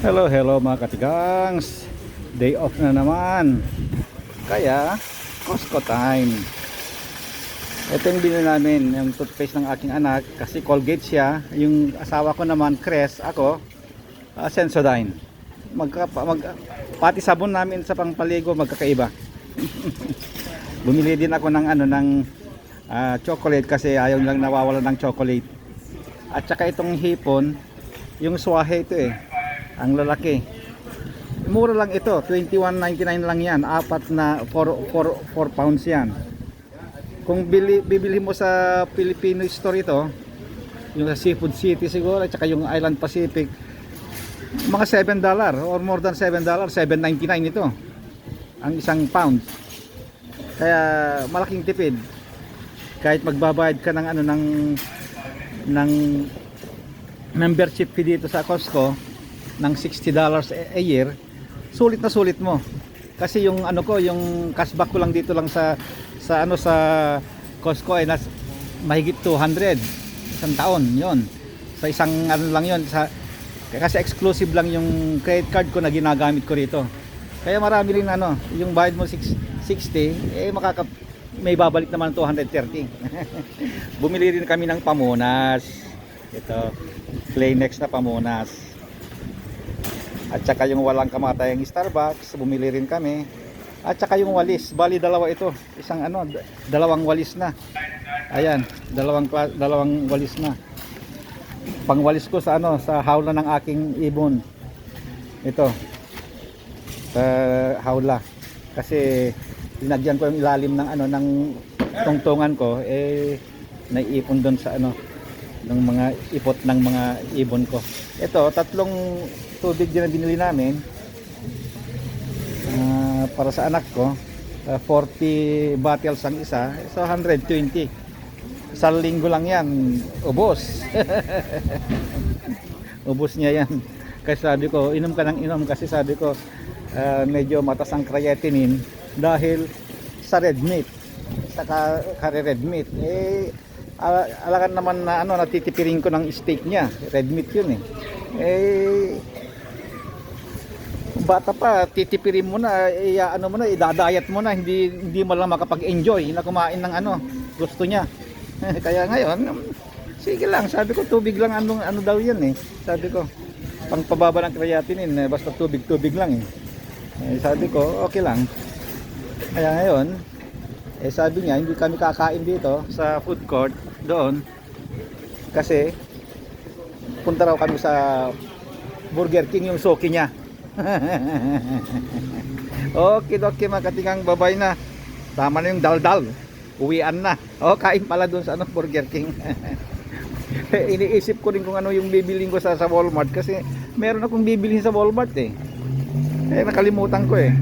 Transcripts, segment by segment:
Hello, hello mga katigangs. Day off na naman. Kaya, Costco time. Ito yung binili namin, yung toothpaste ng aking anak. Kasi Colgate siya. Yung asawa ko naman, Crest. Ako, uh, Sensodyne. Magka, mag, pati sabon namin sa pangpaligo magkakaiba. Bumili din ako ng ano ng ah, chocolate kasi ayaw lang nawawala ng chocolate. At saka itong hipon, yung swahe ito eh. Ang lalaki. Mura lang ito, 21.99 lang yan. Apat na 4, 4, 4 pounds yan. Kung bili, bibili mo sa Filipino store ito, yung sa Seafood City siguro, at saka yung Island Pacific, mga 7 dollar or more than 7 dollar, 7.99 ito. Ang isang pound. Kaya malaking tipid. Kahit magbabayad ka ng ano ng ng membership fee dito sa Costco ng 60 dollars a year, sulit na sulit mo. Kasi yung ano ko, yung cashback ko lang dito lang sa sa ano sa Costco ay nas, mahigit 200 isang taon, 'yon. Sa isang ano lang 'yon sa kasi exclusive lang yung credit card ko na ginagamit ko rito. Kaya marami rin ano, yung bayad mo 6, 60, eh makaka may babalik naman 230. Bumili rin kami ng pamunas. Ito, Kleenex na pamunas. At saka yung walang kamatayang Starbucks, bumili rin kami. At saka yung walis, bali dalawa ito. Isang ano, dalawang walis na. Ayan, dalawang dalawang walis na. Pangwalis ko sa ano, sa hawla ng aking ibon. Ito. Sa hawla. Kasi linagyan ko yung ilalim ng ano ng tungtungan ko eh naiipon doon sa ano ng mga ipot ng mga ibon ko. Ito, tatlong tubig din na binili namin ah, para sa anak ko. Ah, 40 bottles ang isa, so 120. Sa linggo lang yan, ubos. ubos niya yan. Kasi sabi ko, inom ka ng inom kasi sabi ko, ah, medyo matas ang creatinine dahil sa red meat. Sa ka, kare red meat. Eh, ala- alangan naman na ano, natitipirin ko ng steak niya. Red meat yun eh. Eh, bata pa, titipirin mo na, eh, ano mo na, idadayat mo na, hindi, hindi mo lang makapag-enjoy na kumain ng ano, gusto niya. Kaya ngayon, sige lang, sabi ko tubig lang, ano, ano daw yan eh. Sabi ko, pang pababa ng creatinine, eh, basta tubig-tubig lang eh. eh. Sabi ko, okay lang. Kaya ngayon, eh sabi niya, hindi kami kakain dito sa food court doon. Kasi, punta raw kami sa Burger King yung soki niya. okay, okay mga katingang babay na. Tama na yung daldal. Uwian na. O, kain pala doon sa ano, Burger King. Iniisip ko rin kung ano yung bibiling ko sa, sa Walmart kasi meron akong bibilhin sa Walmart eh. Eh, nakalimutan ko eh.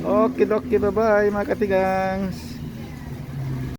Okay, okay, bye-bye mga katigangs.